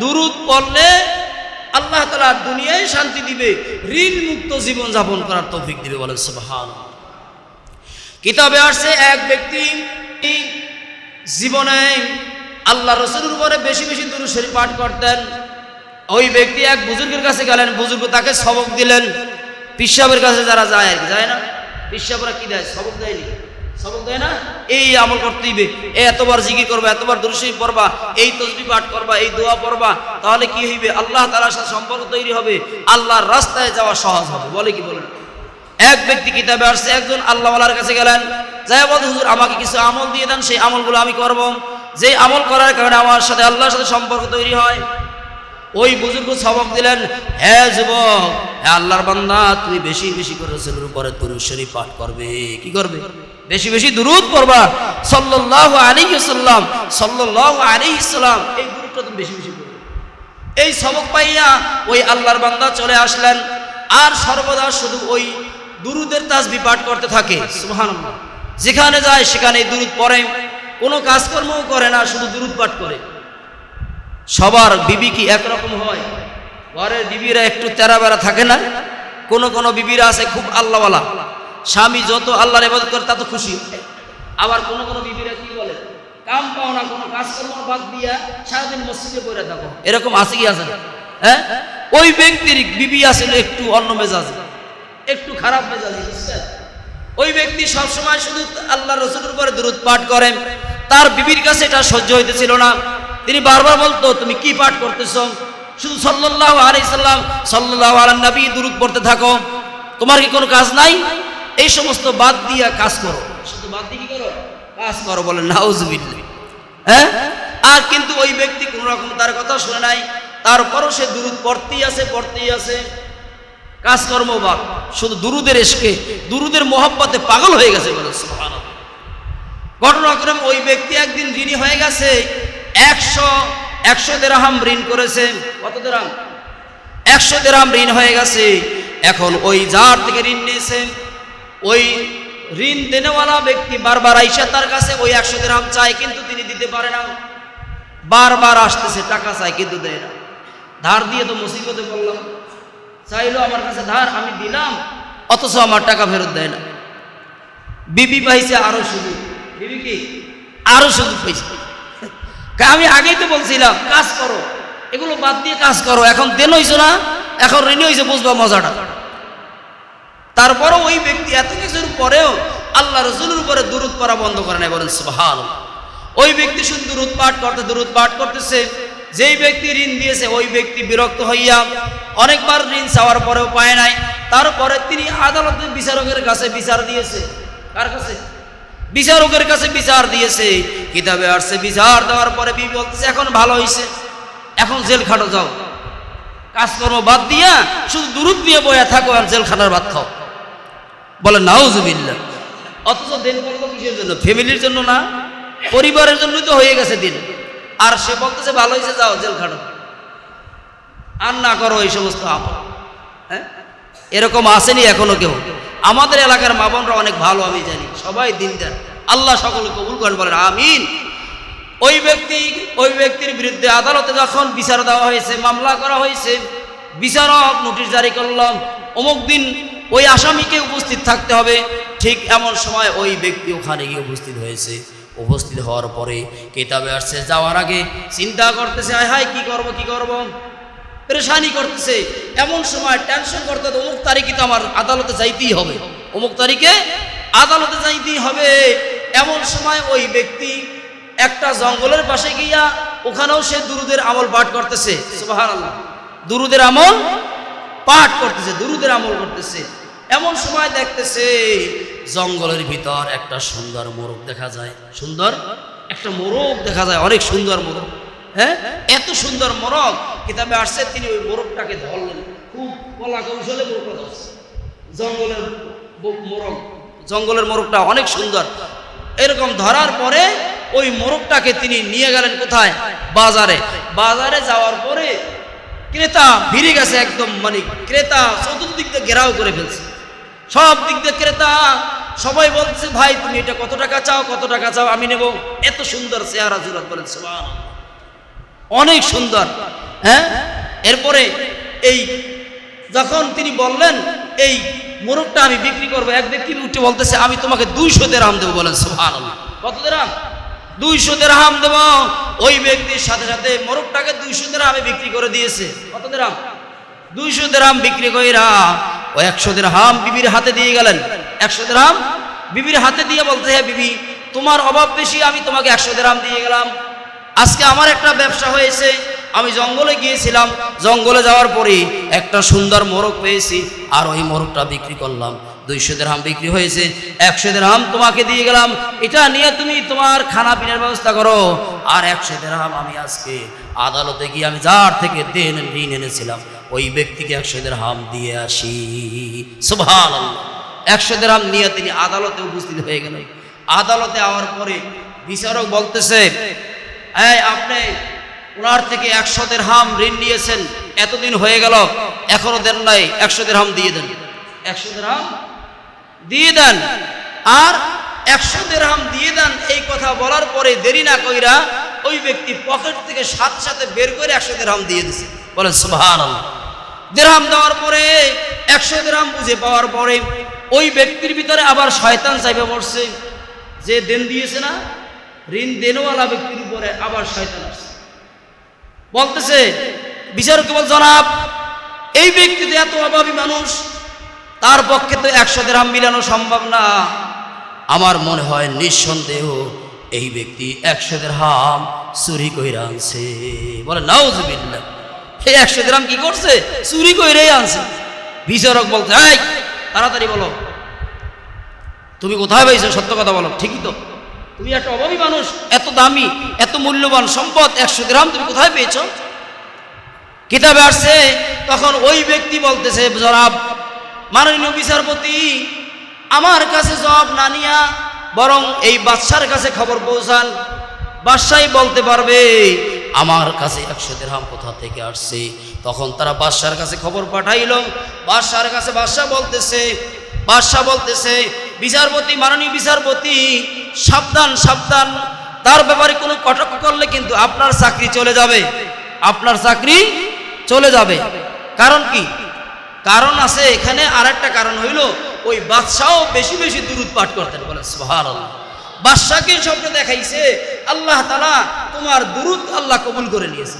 দুরুদ পড়লে আল্লাহ তালা দুনিয়ায় শান্তি দিবে ঋণ মুক্ত জীবন যাপন করার তৌফিক দিবে বলেন সুবহান কিতাবে আসছে এক ব্যক্তি জীবনে আল্লাহ রসুলের উপরে বেশি বেশি দুরুদ শরীফ পাঠ করতেন। ওই ব্যক্তি এক বুজুর্গের কাছে গেলেন, বুজুর্গ তাকে সবক দিলেন। পিসাবের কাছে যারা যায় আর কি, যায় না? পিসাবরা কি দেয়? সবক দেয়নি। এই আমল করতে এ এতবার জিকির করবা, এতবার দুরুশি পড়বা, এই তসবি পাঠ করবা, এই দোয়া পড়বা, তাহলে কি হইবে? আল্লাহ তালার সাথে সম্পর্ক তৈরি হবে, আল্লাহর রাস্তায় যাওয়া সহজ হবে। বলে কি বলেন? এক ব্যক্তি কিতাবে আসছে, একজন আল্লাহওয়ালার কাছে গেলেন, যাই বল হুজুর, আমাকে কিছু আমল দিয়ে দেন, সেই আমলগুলো আমি করব। যে আমল করার কারণে আমার সাথে আল্লাহর সাথে সম্পর্ক তৈরি হয়। ওই বুজুর্গ সবক দিলেন হ্যাঁ যুবক হ্যাঁ আল্লাহর বান্দা তুমি বেশি বেশি করে রসুলের উপরে দুরুদ শরীফ পাঠ করবে। কি করবে? বেশি বেশি দুরুদ পড়বা সাল্লাল্লাহু আলাইহি সাল্লাম, সাল্লাল্লাহু আলাইহি সাল্লাম এই দুরুদটা তুমি বেশি বেশি এই সবক পাইয়া ওই আল্লাহর বান্দা চলে আসলেন। আর সর্বদা শুধু ওই দুরুদের তাসবি পাঠ করতে থাকে। যেখানে যায় সেখানে দুরুদ পড়ে। কোনো কাজকর্মও করে না, শুধু দুরুদ পাঠ করে। সবার বিবি কি একরকম হয়? ঘরের বিবিরা একটু তেরা বেড়া থাকে না? কোনো কোনো বিবিরা আছে খুব আল্লাহওয়ালা। স্বামী যত আল্লাহর ইবাদত করে, তত খুশি। আবার কোন কোন বিবিরা কি বলে, কাম পাও না, কোনো কাজকর্ম বাদ দিয়া সারাদিন মসজিদে পড়ে থাকো। এরকম আছে কি আছে? হ্যাঁ? ওই ব্যক্তির বিবি আসলে একটু অন্য মেজাজ। একটু খারাপ মেজাজ ওই ব্যক্তি সবসময় শুধু আল্লাহ রসুলের উপরে দূরত পাঠ করেন। তার বিবির কাছে এটা সহ্য হইতেছিল না। তিনি বারবার বলতো, তুমি কি পাঠ করতেছ? শুধু সাল্লাহ আলাই সাল্লাম সাল্লাহ আলান নবী দূরত পড়তে থাকো। তোমার কি কোনো কাজ নাই? এই সমস্ত বাদ দিয়া কাজ করো। শুধু বাদ দিয়ে কি করো? কাজ করো বলে নাউজবিল্লা হ্যাঁ? আর কিন্তু ওই ব্যক্তি কোন রকম তার কথা শুনে নাই। তারপরও সে দূরত পড়তেই আছে পড়তেই আছে। কাজকর্ম বা শুধু দুরুদের এসকে দুরুদের মোহাব্বতে পাগল হয়ে গেছে বলে সুবহানাল্লাহ। ঘটনাক্রম ওই ব্যক্তি একদিন ঋণী হয়ে গেছে। একশো একশো দেরাহাম ঋণ করেছে। কত দেরাম একশো দেরাম ঋণ হয়ে গেছে। এখন ওই যার থেকে ঋণ নিয়েছে। ওই ঋণ দেনেওয়ালা ব্যক্তি বারবার আইসা তার কাছে ওই একশো দেরাম চায়, কিন্তু তিনি দিতে পারে না। বারবার আসতেছে, টাকা চায়, কিন্তু দেয় না। ধার দিয়ে তো মুসিবতে বললাম চাইলো আমার কাছে ধার, আমি দিলাম, অথচ আমার টাকা ফেরত দেয় না। বিবি পাইছে আরও সুযোগ। বিবি কি? আরও সুযোগ পাইছে। আমি আগেই তো বলছিলাম, কাজ করো। এগুলো বাদ দিয়ে কাজ করো। এখন দেন হইছো না, এখন ঋণী হয়েছে বুঝবা মজাটা। তারপরও ওই ব্যক্তি এত কিছুর পরেও আল্লাহ রসুলের উপরে দূরত পড়া বন্ধ করে নাই বলেন সুবহান ওই ব্যক্তি শুধু দূরত পাঠ করতে দূরত পাঠ করতেছে। যেই ব্যক্তি ঋণ দিয়েছে, ওই ব্যক্তি বিরক্ত হইয়া অনেকবার ঋণ চাওয়ার পরেও পায় নাই। তারপরে তিনি আদালতে বিচারকের কাছে বিচার দিয়েছে। কার কাছে? বিচারকের কাছে বিচার দিয়েছে। কিতাবে আসছে, বিচার দেওয়ার পরে বিবি বলতেছে, এখন ভালো হয়েছে এখন জেল খাটো যাও। কাজকর্ম বাদ দিয়া শুধু দূরত দিয়ে বয়া থাকো আর জেলখানার ভাত খাও। বলে নাউজুবিল্লা অথচ দিন করব কিসের জন্য? ফ্যামিলির জন্য না, পরিবারের জন্যই তো হয়ে গেছে দিন। আর সে বলতেছে, ভালো হয়েছে, যাও জেল খাটো আর না করো এই সমস্ত আমল। হ্যাঁ? এরকম আসেনি এখনও কেউ। আমাদের এলাকার মা বোনরা অনেক ভালো, আমি জানি। সবাই দিন দেন আল্লাহ সকল কবুল করেন, বলেন, আমিন। ওই ব্যক্তি, ওই ব্যক্তির বিরুদ্ধে আদালতে যখন বিচার দেওয়া হয়েছে, মামলা করা হয়েছে, বিচারক নোটিশ জারি করলাম, অমুক দিন ওই আসামিকে উপস্থিত থাকতে হবে। ঠিক এমন সময় ওই ব্যক্তি ওখানে গিয়ে উপস্থিত হয়েছে। উপস্থিত হওয়ার পরে কেতাবে আসছে, যাওয়ার আগে চিন্তা করতেছে, আয় হায়, কি করব কি করব? পরেশানি করতেছে। এমন সময় টেনশন করতে অমুক তারিখে তো আমার আদালতে যাইতেই হবে। অমুক তারিখে আদালতে যাইতেই হবে। এমন সময় ওই ব্যক্তি একটা জঙ্গলের পাশে গিয়া ওখানেও সে দুরুদের আমল পাঠ করতেছে। সুবহানাল্লাহ। দুরুদের আমল পাঠ করতেছে, দুরুদের আমল করতেছে। এমন সময় দেখতেছে জঙ্গলের ভিতর একটা সুন্দর মোরগ দেখা যায়। সুন্দর? একটা মোরগ দেখা যায়, অনেক সুন্দর মোরগ। হ্যাঁ? এত সুন্দর মোরগ, কিতাবে আসছে তিনি ওই মোরগটাকে ধরলেন। খুব কলা কৌশলে ধরছে। জঙ্গলের মোরগ, জঙ্গলের মোরগটা অনেক সুন্দর। এরকম ধরার পরে ওই মোরগটাকে তিনি নিয়ে গেলেন কোথায়? বাজারে। বাজারে যাওয়ার পরে ক্রেতা ভিড়ে গেছে একদম মানে ক্রেতা চতুর্দিক ঘেরাও করে ফেলছে। সব দিক দিয়ে ক্রেতা, সবাই বলছে, ভাই, তুমি এটা কত টাকা চাও? কত টাকা চাও? আমি নেব। এত সুন্দর চেহারা জুরাত বলেন অনেক সুন্দর হ্যাঁ? এরপরে এই, যখন তিনি বললেন, এই মোরগটা আমি বিক্রি করব। এক ব্যক্তি উঠে বলতেছে, আমি তোমাকে দুইশো দেরাম দেবো। বলেন সুহান কত দেরাম? দুইশো দেরাম দেব। ওই ব্যক্তির সাথে সাথে মোরগটাকে দুইশো দেরামে বিক্রি করে দিয়েছে। কত দেরাম? দুইশো দেরাম বিক্রি কইরা ও একশো দেরাম বিবির হাতে দিয়ে গেলেন। একশো দেরাম বিবির হাতে দিয়ে বলতে হ্যাঁ বিবি, তোমার অভাব বেশি, আমি তোমাকে একশো দেরাম দিয়ে গেলাম। আজকে আমার একটা ব্যবসা হয়েছে, আমি জঙ্গলে গিয়েছিলাম। জঙ্গলে যাওয়ার পরে একটা সুন্দর মোরগ পেয়েছি, আর ওই মোরগটা বিক্রি করলাম। দুইশো দেড়হাম বিক্রি হয়েছে, একশো দেড়হাম তোমাকে দিয়ে গেলাম। এটা নিয়ে তুমি তোমার খানা পিনার ব্যবস্থা করো। আর একশো দেড়হাম আমি আজকে আদালতে গিয়ে আমি যার থেকে দেন ঋণ এনেছিলাম। ওই ব্যক্তিকে একশো দেড়হাম দিয়ে আসি। সুভান একশো দেড়হাম নিয়ে তিনি আদালতে উপস্থিত হয়ে গেলেন। আদালতে আওয়ার পরে বিচারক বলতেছে, এই আপনি ওনার থেকে একশো হাম ঋণ নিয়েছেন, এতদিন হয়ে গেল, এখনও দেন নাই একশো হাম দিয়ে দেন। একশো হাম দিয়ে দেন। আর একশো হাম দিয়ে দেন এই কথা বলার পরে দেরি না কইরা ওই ব্যক্তি পকেট থেকে সাথে সাথে বের করে একশো হাম দিয়ে দিছে। বলেন সুভান দেড়হাম দেওয়ার পরে, একশো দেড়হাম বুঝে পাওয়ার পরে, ওই ব্যক্তির ভিতরে আবার শয়তান চাইবে পড়ছে যে দেন দিয়েছে না, ঋণ দেনওয়ালা ব্যক্তির উপরে আবার শয়তান আসছে। বলতেছে বিচারক বল জনাব, এই ব্যক্তি তো এত অভাবী মানুষ, তার পক্ষে তো একশো দেরাম মিলানো সম্ভব না। আমার মনে হয় নিঃসন্দেহ এই ব্যক্তি একশো দেড়হাম চুরি কইরা আনছে। বলে, নাউজুবিল্লাহ। এই একশো গ্রাম কি করছে? চুরি কইরেই আনছে। বিচারক বলতে এই, তাড়াতাড়ি বলো। তুমি কোথায় পাইছো? সত্য কথা বলো। ঠিকই তো। তুমি একটা অভাবী মানুষ, এত দামি, এত মূল্যবান সম্পদ, একশো গ্রাম তুমি কোথায় পেয়েছ? কিতাবে আসছে, তখন ওই ব্যক্তি বলতেছে, জনাব, মাননীয় বিচারপতি, আমার কাছে জবাব না নিয়া বরং এই বাদশার কাছে খবর পৌঁছান। বাদশাই বলতে পারবে আমার কাছে একশো দেড়হাম কোথা থেকে আসছে? তখন তারা বাদশার কাছে খবর পাঠাইল। বাদশার কাছে বাদশাহ বলতেছে বাদশাহ বলতেছে, বিচারপতি, মাননীয় বিচারপতি, সাবধান সাবধান। তার ব্যাপারে কোনো কটক করলে কিন্তু আপনার চাকরি চলে যাবে। আপনার চাকরি চলে যাবে। কারণ কি? কারণ আছে, এখানে আরেকটা কারণ হইল, ওই বাদশাহ বেশি বেশি দূরত পাঠ করতেন। বলে সোহার বাদশাকে স্বপ্ন দেখাইছে আল্লাহ তালা তোমার দুরুদ আল্লাহ কবুল করে নিয়েছে।